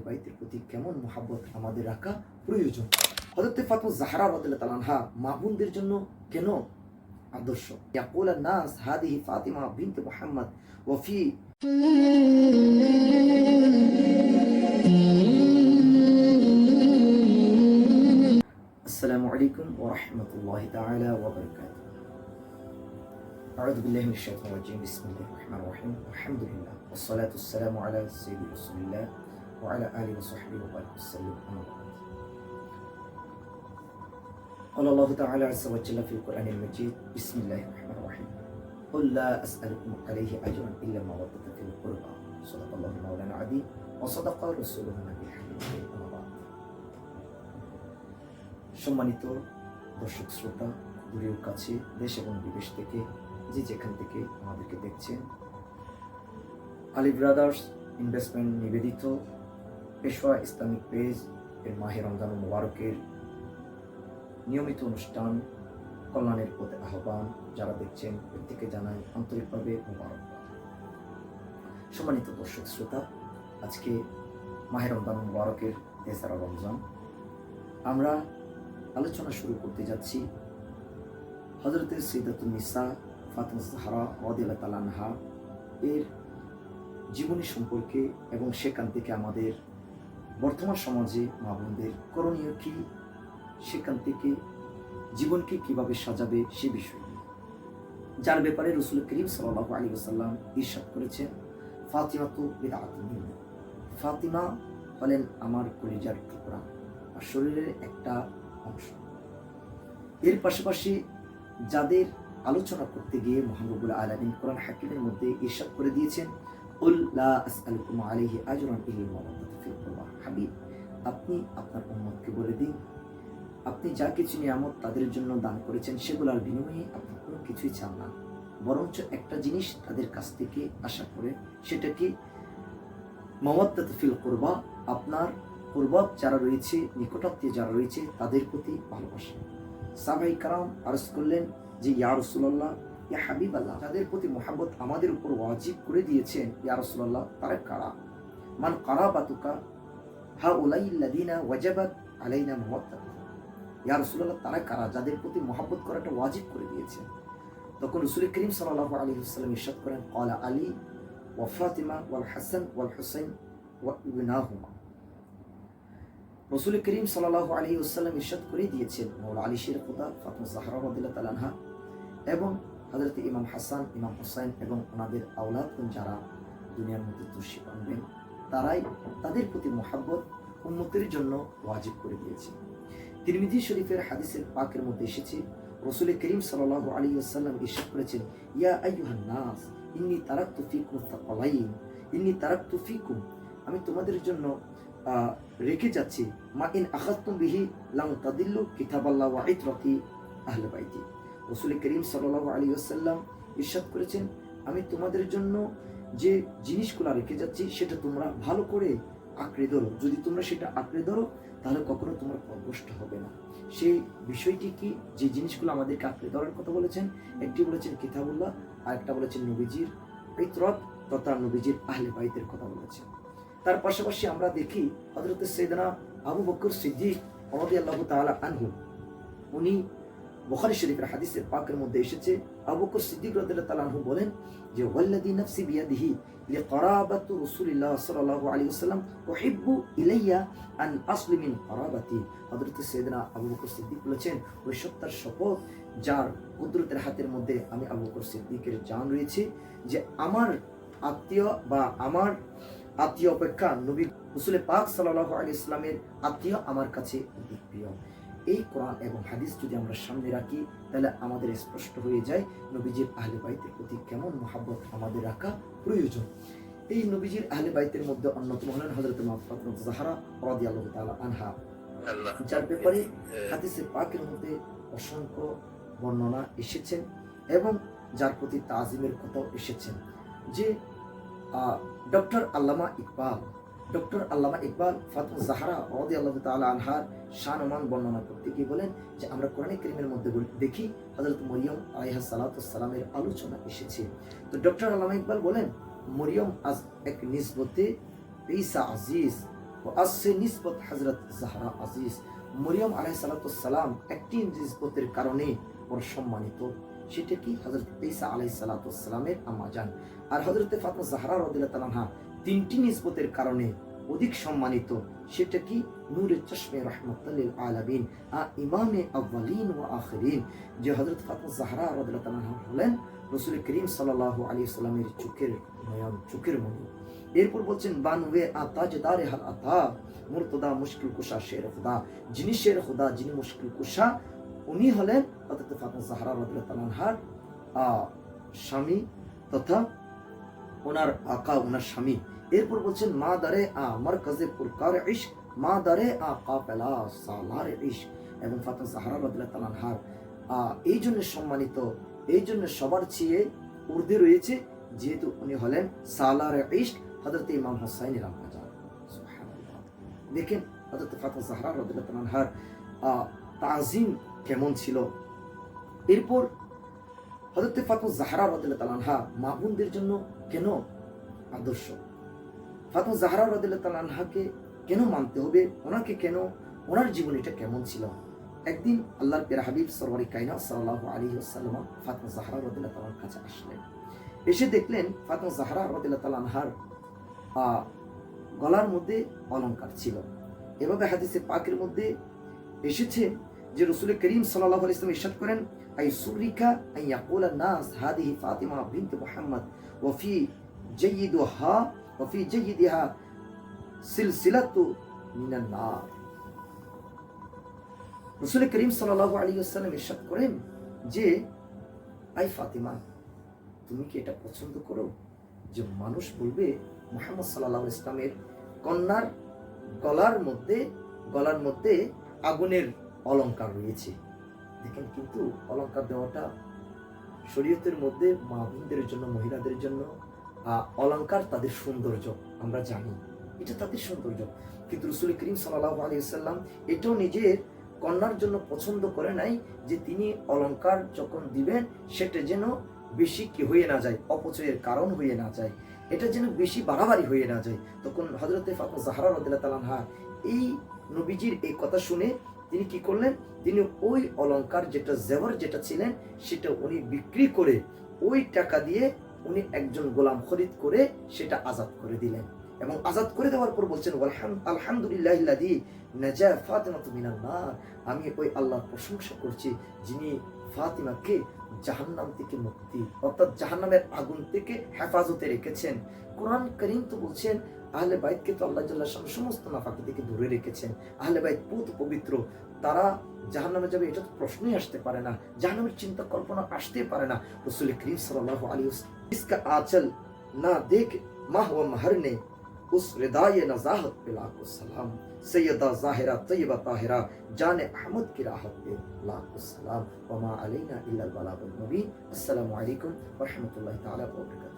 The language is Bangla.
বাইতের প্রতি কেমন মোহাব্বত আমাদের রাখা প্রয়োজন হজরতে ফাতমা জাহারা রদুল্লাহ তালানহা মা বোনদের জন্য কেন আদর্শ ইয়াকুল নাস হাদিহি ফাতিমা বিনতে মুহাম্মদ ওফি السلام عليكم ورحمة الله تعالى وبركاته أعوذ بالله من الشيطان الرجيم بسم الله الرحمن الرحيم الحمد لله والصلاة والسلام على سيد رسول الله وعلى آله وصحبه وبارك وسلم أما بعد قال الله تعالى عز وجل في القرآن المجيد بسم الله الرحمن الرحيم قل لا أسألكم عليه أجرا إلا ما ودت في القربى صدق الله مولانا العظيم وصدق رسوله النبي الحبيب أما بعد সম্মানিত দর্শক শ্রোতা দূরেও কাছে দেশ এবং বিদেশ থেকে যে যেখান থেকে আমাদেরকে দেখছেন আলী ব্রাদার্স ইনভেস্টমেন্ট নিবেদিত পেশোয়া ইসলামিক পেজ এর মাহে রমজান মুবারকের নিয়মিত অনুষ্ঠান কল্যাণের পথে আহ্বান যারা দেখছেন প্রত্যেকে জানাই আন্তরিকভাবে মুবারক সম্মানিত দর্শক শ্রোতা, আজকে মাহে রমজান মুবারকের তেসারা রমজান। আমরা আলোচনা শুরু করতে যাচ্ছি হজরত সৈদাতুল নিসা ফাতেমা জাহরা ওয়াদিল্লা তালানহা এর জীবনী সম্পর্কে এবং সেখান থেকে আমাদের বর্তমান সমাজে মা বোনদের করণীয় কি? সেখান থেকে জীবনকে কীভাবে সাজাবে সে বিষয় যার ব্যাপারে রসুল করিম সাল্লাহ আলী আসাল্লাম ঈর্ষাদ করেছেন ফাতিমা তো ফাতিমা হলেন আমার কলিজার টুকরা আর শরীরের একটা অংশ। এর পাশাপাশি যাদের আলোচনা করতে গিয়ে মোহাম্মবুল আলমিন কোরআন হাকিমের মধ্যে ইরশাদ করে দিয়েছেন উল্লা আসআলুকুম আলাইহি আজরান ইল্লা কুরবা হাবিব আপনি আপনার উম্মতকে বলে দিন। আপনি যা কিছু নিয়ামত তাদের জন্য দান করেছেন সেগুলোর বিনিময়ে আপনি কোনো কিছুই চান না। বরঞ্চ একটা জিনিস তাদের কাছ থেকে আশা করে সেটা কি মাওয়াদাত ফিল কুরবা, আপনার পূর্বক যারা রয়েছে, নিকটাত্মীয় যারা রয়েছে, তাদের প্রতি ভালোবাসা। সাবাই কারাম আরজ করলেন যে, ইয়া রসুল্লাহ ইয়া হাবিব আল্লাহ তাদের প্রতি মোহাম্মত আমাদের উপর ওয়াজিব করে দিয়েছেন, ইয়া রসুল্লাহ তারা কারা? মান কারা বাতুকা হা উলাইল্লাদিনা ওয়াজাবাত আলাইনা মোহাম্মদ ইয়া রসুল্লাহ তারা কারা? যাদের প্রতি মোহাম্মত করাটা ওয়াজিব করে দিয়েছেন। তখন রসুল করিম সাল্লাহ আলী হুসালাম ইরশাদ করেন কলা আলী ওয়া ফাতিমা ওয়াল হাসান ওয়াল হুসাইন ওয়া ইবনাহুমা। রসুল করিম সাল্লাহ আলী ওসাল্লাম ইরশাদ করে দিয়েছেন মৌলা আলী শের খুদা ফাতমা জাহরা রদুল্লাহ তালানহা এবং হজরত ইমাম হাসান, ইমাম হুসাইন এবং ওনাদের আওলাদগণ যারা দুনিয়ার মধ্যে তুষি আনবেন তারাই তাদের প্রতি মোহাব্বত উন্নতির জন্য ওয়াজিব করে দিয়েছে। তিরমিজি শরীফের হাদিসের পাকের মধ্যে এসেছে, রসুল করিম সাল্লাহ আলী ওসাল্লাম ইরশাদ করেছেন, ইয়া আইয়ুহান নাস, ইন্নি তারাক্তু ফিকুম তাকালাইন ইন্নি তারাক ফিকুম, আমি তোমাদের জন্য রেখে যাচ্ছি, মা ইন আখাতুম বিহি লাং তাদিল্লু কিতাবাল্লাহ ওয়াহিদ ইতরাতি আহলে বাইতি। রাসূল করিম সাল্লাল্লাহু আলাইহি ওয়াসাল্লাম ইরশাদ করেছেন, আমি তোমাদের জন্য যে জিনিসগুলো রেখে যাচ্ছি, সেটা তোমরা ভালো করে আঁকড়ে ধরো। যদি তোমরা সেটা আঁকড়ে ধরো, তাহলে কখনো তোমার পরবষ্ট হবে না। সেই বিষয়টি কি? যে জিনিসগুলো আমাদেরকে আঁকড়ে ধরার কথা বলেছেন, একটি বলেছেন কিতাবুল্লাহ আর একটা বলেছেন নবীজির ইতরত তথা নবীজির আহলে বাইতের কথা বলেছেন। তার পাশাপাশি আমরা দেখি হজরত সৈদনা আবু বকর সিদ্দিক রদি আল্লাহ তাআলা আনহু, উনি বুখারী শরীফের হাদিসের পাকের মধ্যে এসেছে, আবু সিদ্দিক রাদিয়াল্লাহু তাআলা বলেন যে বিয়াদিহি লিকারাবাতু রাসূলিল্লাহ সাল্লাল্লাহু আলাইহি ওয়াসাল্লাম, উহিব্বু ইলাইয়া আন আসলি মিন কারাবাতি। হযরত সাইয়েদনা সিদ্দিক বলেছেন, ওই সত্তার শপথ যার কুদরতের হাতের মধ্যে আমি আবু সিদ্দিকের জান রয়েছে, যে আমার আত্মীয় বা আমার আত্মীয় অপেক্ষা নবী পাক সাল্লাহ আলী ইসলামের আত্মীয় আমার কাছে অধিক প্রিয় এই কোরআন এবং হাদিস যদি আমরা সামনে রাখি তাহলে আমাদের স্পষ্ট হয়ে যায় নবীজির আহলে বাইতের প্রতি কেমন মহাব্বত আমাদের রাখা প্রয়োজন। এই নবীজির আহলে বাইতের মধ্যে অন্যতম হলেন হজরত জাহারা রাদি আল্লাহ তালা আনহা যার ব্যাপারে হাদিসের পাকের মধ্যে অসংখ্য বর্ণনা এসেছেন এবং যার প্রতি তাজিমের কথাও এসেছেন যে ডক্টর আল্লামা ইকবাল ডক্টর আল্লামা ইকবাল ফাতমা জাহারা রদি আল্লাহ তালা আনহার শানমান বর্ণনা করতে গিয়ে বলেন যে আমরা কোরআন করিমের মধ্যে দেখি হজরত মরিয়ম আলাইহা সালাতামের আলোচনা এসেছে। তো ডক্টর আল্লামা ইকবাল বলেন, মরিয়ম আজ এক নিসবতে ঈসা আজিজ ও আসছে নিসবত হজরত জাহরা আজিজ। মরিয়ম আলাই সালাতাম একটি নিসবতের কারণে ওর সম্মানিত। সেটা কি? হজরত ঈসা আলাই সালাতামের আম্মা যান আর হজরত ফাতমা জাহারা রদিল্লাহ তালাহা তিনটি নিসবতের কারণে অধিক সম্মানিত, সেটা কি? নূরে চশমে রহমতুল্লিল আলামিন। আ ইমামে আউ্বালিন ও আখরিন, যে হজরত ফাতমা জাহরা রদিল্লাহ হলেন রসুল করিম সাল্লাহ আলী সাল্লামের চোখের নয়ন, চোখের মনি এরপর বলছেন বানওয়ে আ তাজদারে হাল আতা, মুরতদা মুশকিল কুশা শের খুদা। যিনি শের খুদা, যিনি মুশকিল কুশা, উনি হলেন হযরত ফাতিমা জাহরা তাআলা আনহার স্বামী তথা ওনার আকা, ওনার স্বামী। এরপর বলছেন, মা দারে আ মারকাজে পুরকার ইশক, মা দারে আ কাফেলা সালার ইশক। এবং ফাতিমা জাহরা তাআলা আনহার এই জন্য সম্মানিত, এই জন্য সবার চেয়ে উর্ধে রয়েছে যেহেতু উনি হলেন সালার ইশক হজরত ইমাম হোসাইনের আম্মা যান দেখেন হজরত ফাতিমা জাহরা তাআলা আনহার তাজিম কেমন ছিল? এরপর হজরত ফাতিমা জাহরা আনহা মা বোনদের জন্য কেন আদর্শ? ফাতিমা জাহরা আনহাকে কেন মানতে হবে? ওনাকে কেন? ওনার জীবনীটা কেমন ছিল? একদিন আল্লাহর পেরা হাবিব সরওয়ারি কাইনা সাল্লাল্লাহু আলাইহি ওয়াসাল্লাম ফাতিমা জাহরা রাদিয়াল্লাহু তাআলার কাছে আসলেন। এসে দেখলেন ফাতিমা জাহরা রাদিয়াল্লাহু তাআলা আনহার গলার মধ্যে অলংকার ছিল। এভাবে হাদিসে পাকের মধ্যে এসেছে যে রসুল করিম সাল্লাহ ইসলাম করেন, আই সুরিকা আই ইয়াকুল নাস ফাতিমা মুহাম্মদ জাইয়িদুহা সিলসিলাতু মিনান নার. রসুল করিম সাল্লাল্লাহু আলাইহি ওয়াসাল্লাম করেন যে, আই ফাতিমা, তুমি কি এটা পছন্দ করো যে মানুষ বলবে মোহাম্মদ সাল্লাহ ইসলামের কন্যার গলার মধ্যে গলার মধ্যে আগুনের অলঙ্কার রয়েছে। দেখেন কিন্তু অলঙ্কার দেওয়াটা শরীয়তের মধ্যে মা বোনদের জন্য, মহিলাদের জন্য অলঙ্কার তাদের সৌন্দর্য, আমরা জানি। এটা তাদের সৌন্দর্য। কিন্তু রসুল করিম সাল্লাহ আলিয়াল্লাম এটাও নিজের কন্যার জন্য পছন্দ করে নাই যে তিনি অলঙ্কার যখন দিবেন, সেটা যেন বেশি কি হয়ে না যায়, অপচয়ের কারণ হয়ে না যায়। এটা যেন বেশি বাড়াবাড়ি হয়ে না যায়। তখন হজরতে ফাতমা জাহারা রদিল্লা তালানহা এই নবীজির এই কথা শুনে তিনি কি করলেন? তিনি ওই অলঙ্কার যেটা জেবর যেটা ছিলেন, সেটা উনি বিক্রি করে ওই টাকা দিয়ে উনি একজন গোলাম খরিদ করে সেটা আজাদ করে দিলেন। এবং আজাদ করে দেওয়ার পর বলছেন আলহামদুলিল্লাহ আমি ওই আল্লাহর প্রশংসা করছি যিনি ফাতিমাকে জাহান্নাম থেকে মুক্তি, অর্থাৎ জাহান্নামের আগুন থেকে হেফাজতে রেখেছেন। কোরআন করিম তো বলছেন, আহলে বাইককে তো আল্লাহ জাল্লাহ সমস্ত নাফাকে থেকে দূরে রেখেছেন। আহলে বাইক পুত পবিত্র, তারা জাহান্নামে যাবে, এটা তো প্রশ্নই আসতে পারে না। জাহান্নামের চিন্তা কল্পনা আসতে পারে না। রসুল করিম সাল আলী ইসকা আচল না দেখ মাহ ও মাহর নেই उस रिदाय नजाहत पे लाखो सलाम सैयदा जाहिरा तय्यबा ताहिरा जाने अहमद की राहत पे लाखो सलाम वमा अलैना इल्लल बलागुल मुबीन अस्सलामु अलैकुम व रहमतुल्लाहि तआला व बरकातहू